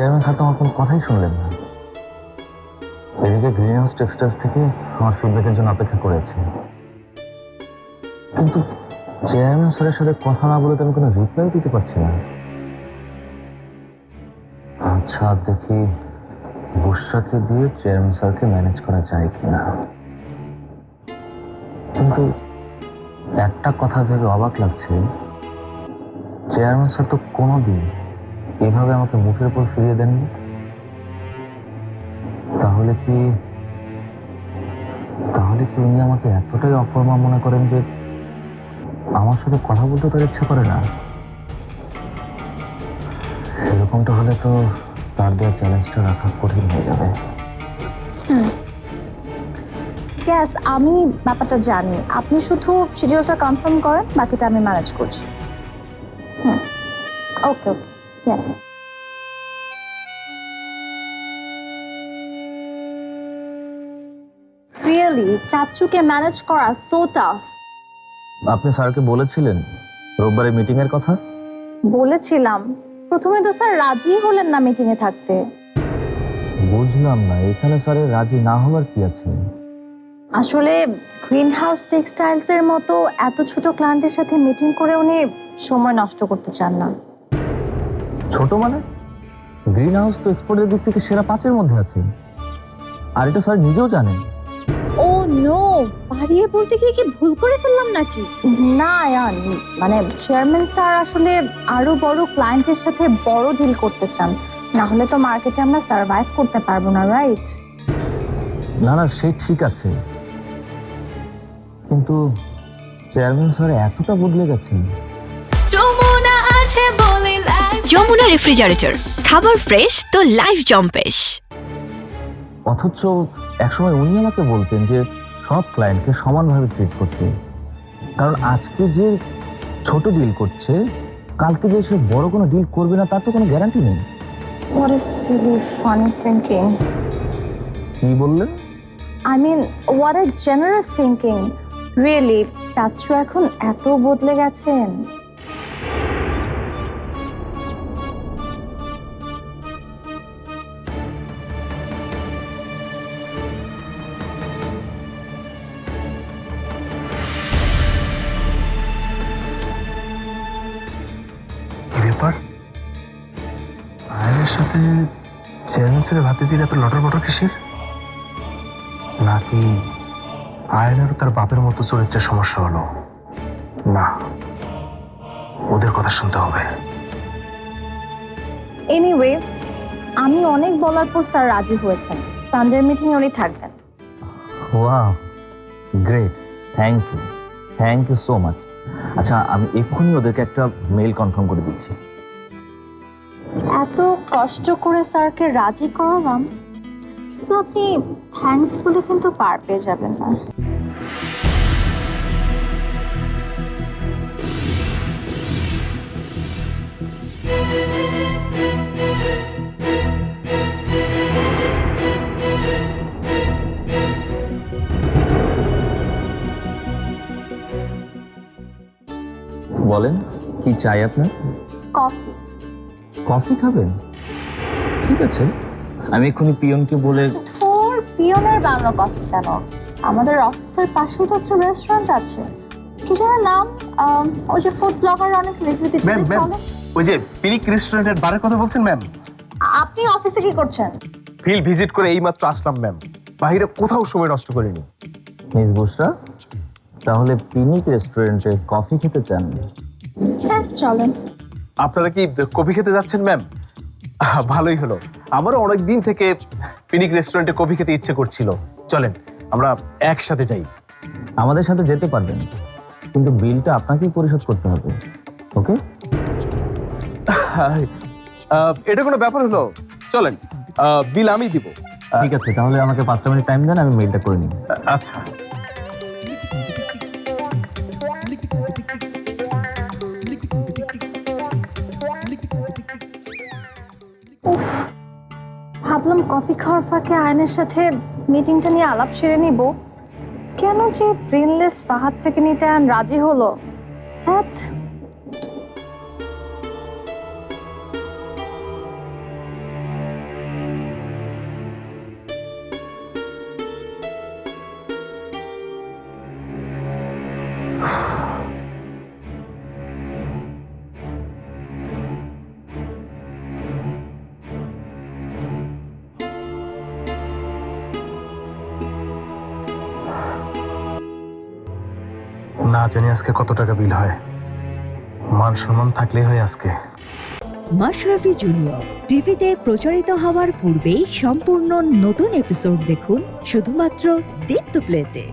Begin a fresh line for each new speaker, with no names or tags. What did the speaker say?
Chairman sir তো আমার কোনো কথাই শুনলেন না। এদিকে গ্রিন হাউস টেক্সটাইলস থেকে আমার ফিডব্যাকের জন্য অপেক্ষা করেছে। কিন্তু চেয়ারম্যান স্যারের সাথে কথা না বলে তো আমি কোনো রিপ্লাই দিতে পারছি না। আচ্ছা দেখি বুসরাকে দিয়ে চেয়ারম্যান স্যারকে ম্যানেজ করা যায় কিনা। কিন্তু একটা কথা ভেবে অবাক লাগছে। চেয়ারম্যান স্যার তো কোনোদিন এভাবে আমাকে মুখের উপর ফিরিয়ে দেননি? তাহলে কি তাহলে কি উনি আমাকে এতটাই অপরমা মনে করেন যে আমার সাথে কথা বলতে তার ইচ্ছা করে না? এরকমটা হলে তো তার দেওয়া চ্যালেঞ্জটা রাখা কঠিন হয়ে যাবে।
গ্যাস আমি ব্যাপারটা জানি। আপনি শুধু শিডিউলটা কনফার্ম করেন, বাকিটা আমি ম্যানেজ করছি। হুম। ওকে ওকে ইয়েস রিয়েলি চাচুকে ম্যানেজ করা সো টাফ
আপনি স্যারকে বলেছিলেন রোববারের মিটিং এর কথা?
বলেছিলাম। প্রথমে তো স্যার রাজি হলেন না মিটিংয়ে থাকতে।
বুঝলাম না এখানে স্যারের রাজি না হওয়ার কি আছে?
আসলে গ্রিন হাউস টেক্সটাইলস এর মতো এত ছোট ক্লায়েন্টের সাথে মিটিং করে উনি সময় নষ্ট করতে চান না।
ছোট মানে? গ্রিন হাউস তো এক্সপোর্টের দিক থেকে সেরা পাঁচের মধ্যে আছে। আর এটা স্যার নিজেও জানেন।
ও নো বাড়িয়ে বলতে গিয়ে কি ভুল করে ফেললাম নাকি?
না ইয়ান মানে চেয়ারম্যান স্যার আসলে আরও বড় ক্লায়েন্টের সাথে বড় ডিল করতে চান। না হলে তো মার্কেটে আমরা সার্ভাইভ করতে পারব না রাইট
না না সে ঠিক আছে। কিন্তু চেয়ারম্যান স্যার এতটা বদলে গেছেন।
যমুনা
যমুনা রেফ্রিজারেটর খাবার ফ্রেশ তো লাইফ জম্পেশ।
অথচ একসময় উনি আমাকে বলতেন যে সব ক্লায়েন্টকে সমানভাবে ট্রিট করতে। কারণ আজকে যে ছোট ডিল করছে কালকে যে সে বড় কোনো ডিল করবে না তার তো কোনো গ্যারান্টি নেই।
What is silly funny thinking
কি বললেন?
I mean what a generous thinking really চাচু এখন এত বদলে গেছেন।
সাথে স্যারের ভাতিজির এত লটর বটর কিসের? নাকি আয়নেরও তার বাপের মতো চরিত্রের সমস্যা হলো? না ওদের কথা শুনতে হবে।
এনিওয়ে আমি অনেক বলার পর স্যার রাজি হয়েছেন। সানডের মিটিং উনি থাকবেন।
Wow great thank you thank you so much আচ্ছা আমি এক্ষুনি ওদেরকে একটা মেল কনফার্ম করে দিচ্ছি।
এত কষ্ট করে স্যারকে রাজি করালাম শুধু আপনি থ্যাঙ্কস বলে কিন্তু পার পেয়ে যাবেন না।
বলেন কি চাই আপনার?
কফি।
কফি খাবেন? ঠিক আছে। আমি এক্ষুনি পিয়নকে বলে
তোর পিয়নের বানানো কফি কেন? আমাদের অফিসের পাশেই তো একটা রেস্টুরেন্ট আছে। কি যেন নাম? ওই যে ফুড ব্লগার অনেক রিভিউ দিচ্ছে
ম্যাম ম্যাম
চলে।
ওই যে পিনিক রেস্টুরেন্টের বারের কথা বলছেন ম্যাম
আপনি অফিসে কি করছেন?
ফিল্ড ভিজিট করে এইমাত্র আসলাম ম্যাম বাইরে কোথাও সময় নষ্ট করিনি।
মিস বুসরা তাহলে পিনিক রেস্টুরেন্টে কফি খেতে চান?
হ্যাঁ চলেন।
আপনারা কি কফি খেতে যাচ্ছেন ম্যাম ভালোই হলো। আমারও অনেক দিন থেকে পিনিক রেস্টুরেন্টে কফি খেতে ইচ্ছে করছিল। চলেন আমরা একসাথে যাই।
আমাদের সাথে যেতে পারবেন কিন্তু বিলটা আপনাকেই পরিশোধ করতে হবে ওকে?
এটা কোনো ব্যাপার হলো? চলেন বিল আমি দিব।
ঠিক আছে তাহলে আমাকে পাঁচটা মিনিট টাইম দেন আমি মেলটা করে নিই।
আচ্ছা।
উফ, ভাবলাম কফি খাওয়ার ফাঁকে আয়নের সাথে মিটিংটা নিয়ে আলাপ সেরে নিব। কেন যে ব্রেনলেস ফাহাদটাকে নিতে আয়ন রাজি হলো? হ্যাঁ
না জানি আজকে কত টাকা বিল হয়। মান সম্মান থাকলেই হয় আজকে।
মাশরাফি জুনিয়র, টিভিতে প্রচারিত হওয়ার পূর্বেই সম্পূর্ণ নতুন এপিসোড দেখুন শুধুমাত্র দীপ্ত প্লেতে।